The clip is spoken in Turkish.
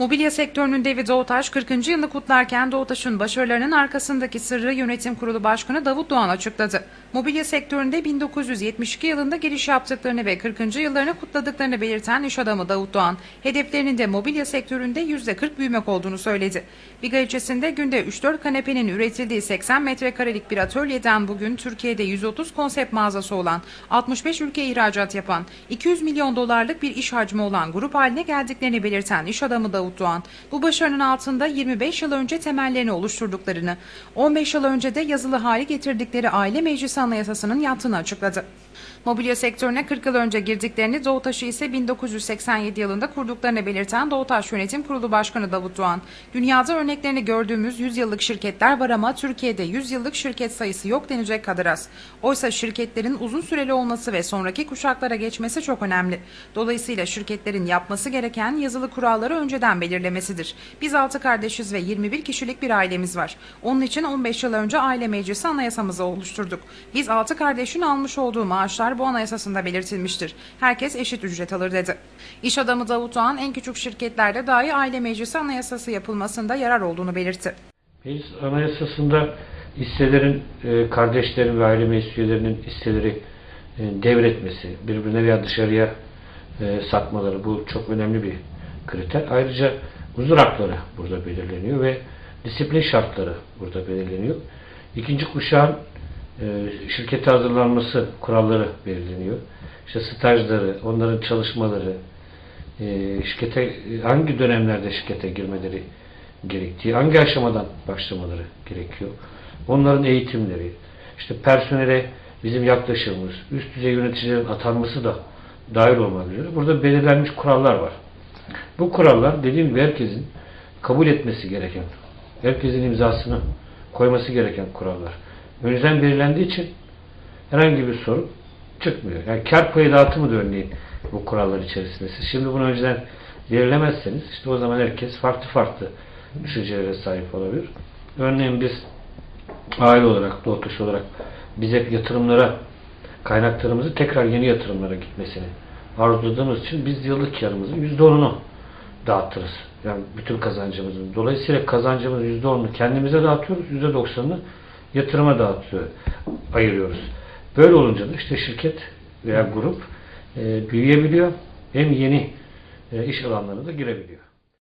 Mobilya sektörünün devi Doğutaş 40. yılını kutlarken Doğutaş'ın başarılarının arkasındaki sırrı Yönetim Kurulu Başkanı Davut Doğan açıkladı. Mobilya sektöründe 1972 yılında giriş yaptıklarını ve 40. yıllarını kutladıklarını belirten iş adamı Davut Doğan, hedeflerinin de mobilya sektöründe %40 büyümek olduğunu söyledi. Biga ilçesinde günde 3-4 kanepenin üretildiği 80 metrekarelik bir atölyeden bugün Türkiye'de 130 konsept mağazası olan, 65 ülkeye ihracat yapan, 200 milyon dolarlık bir iş hacmi olan grup haline geldiklerini belirten iş adamı Davut Doğan, bu başarının altında 25 yıl önce temellerini oluşturduklarını, 15 yıl önce de yazılı hali getirdikleri Aile Meclisi Anayasası'nın yattığını açıkladı. Mobilya sektörüne 40 yıl önce girdiklerini, Doğutaş'ı ise 1987 yılında kurduklarını belirten Doğutaş Yönetim Kurulu Başkanı Davut Doğan, dünyada örneklerini gördüğümüz 100 yıllık şirketler var ama Türkiye'de 100 yıllık şirket sayısı yok denecek kadar az. Oysa şirketlerin uzun süreli olması ve sonraki kuşaklara geçmesi çok önemli. Dolayısıyla şirketlerin yapması gereken yazılı kuralları önceden belirlemesidir. Biz 6 kardeşiz ve 21 kişilik bir ailemiz var. Onun için 15 yıl önce aile meclisi anayasamızı oluşturduk. Biz 6 kardeşin almış olduğu maaşlar bu anayasasında belirtilmiştir. Herkes eşit ücret alır dedi. İş adamı Davut Doğan en küçük şirketlerde dahi aile meclisi anayasası yapılmasında yarar olduğunu belirtti. Meclis Anayasası'nda hisselerin, e, kardeşlerin ve aile meclis üyelerinin hisseleri e, devretmesi, birbirine veya dışarıya e, satmaları bu çok önemli bir kriter. Ayrıca huzur hakları burada belirleniyor ve disiplin şartları burada belirleniyor. İkinci kuşağın e, şirkete hazırlanması kuralları belirleniyor. İşte stajları, onların çalışmaları, e, şirkete hangi dönemlerde şirkete girmeleri gerektiği, hangi aşamadan başlamaları gerekiyor. Onların eğitimleri, işte personele bizim yaklaşımımız, üst düzey yöneticilerin atanması da dahil olmak üzere burada belirlenmiş kurallar var. Bu kurallar dediğim gibi herkesin kabul etmesi gereken, herkesin imzasını koyması gereken kurallar. Önceden belirlendiği için herhangi bir sorun çıkmıyor. Yani kar payı dağıtımı da örneğin bu kurallar içerisinde. Siz şimdi bunu önceden belirlemezseniz işte o zaman herkes farklı farklı düşüncelere sahip olabilir. Örneğin biz aile olarak, doğutuş olarak biz hep yatırımlara kaynaklarımızı tekrar yeni yatırımlara gitmesini arzuladığımız için biz yıllık karımızın %10'unu dağıtırız. Yani bütün kazancımızın. Dolayısıyla kazancımızın %10'unu kendimize dağıtıyoruz, %90'ını yatırıma dağıtıyor, ayırıyoruz. Böyle olunca da işte şirket veya grup e, büyüyebiliyor. Hem yeni e, iş alanlarına da girebiliyor.